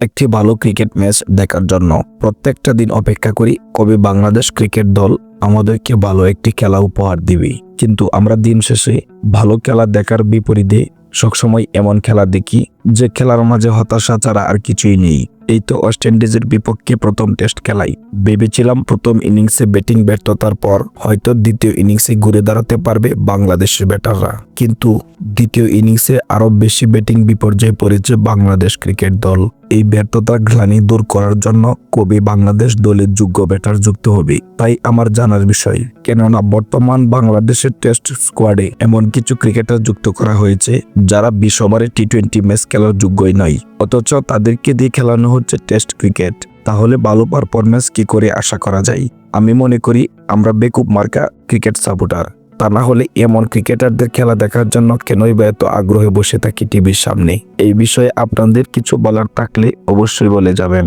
একটি ভালো cricket match দেখার জন্য। প্রত্যেকটা দিন অপেক্ষা করি, কবে বাংলাদেশ ক্রিকেট দল আমাদেরকে ভালো একটি খেলা উপহার দিবে। কিন্তু আমরা দিন শেষে ভালো খেলা দেখার বিপরীতে সবসময় এমন খেলা দেখি, যে খেলার মাঝে হতাশা ছাড়া আর কিছুই নেই। এই তো ওয়েস্ট ইন্ডিজের বিপক্ষে প্রথম টেস্ট খেলাই। ভেবেছিলাম প্রথম ইনিংসে ব্যাটিং ব্যর্থতার পর হয়তো দ্বিতীয় ইনিংসে ঘুরে দাঁড়াতে পারবে বাংলাদেশের ব্যাটাররা। কিন্তু দ্বিতীয় ইনিংসে আরও বেশি ব্যাটিং বিপর্যয়ে পড়েছে বাংলাদেশ ক্রিকেট দল। এই ব্যর্থতার গ্লানি দূর করার জন্য কবি বাংলাদেশ দলের যোগ্য ব্যাটার যুক্ত হবে। তাই আমার জানার বিষয়, কেননা বর্তমান বাংলাদেশের টেস্ট স্কোয়াডে এমন কিছু ক্রিকেটার যুক্ত করা হয়েছে, যারা বিশ ওভারে টি টোয়েন্টি ম্যাচ খেলার যোগ্যই নয়। অথচ তাদেরকে দিয়ে খেলানো হচ্ছে টেস্ট ক্রিকেট। তাহলে ভালো পারফরমেন্স কি করে আশা করা যায়? আমি মনে করি, আমরা বেকুব মার্কা ক্রিকেট সাপোর্টার। তা না হলে এমন ক্রিকেটারদের খেলা দেখার জন্য কেনই বা এত আগ্রহে বসে থাকি টিভির সামনে? এই বিষয়ে আপনাদের কিছু বলার থাকলে অবশ্যই বলে যাবেন।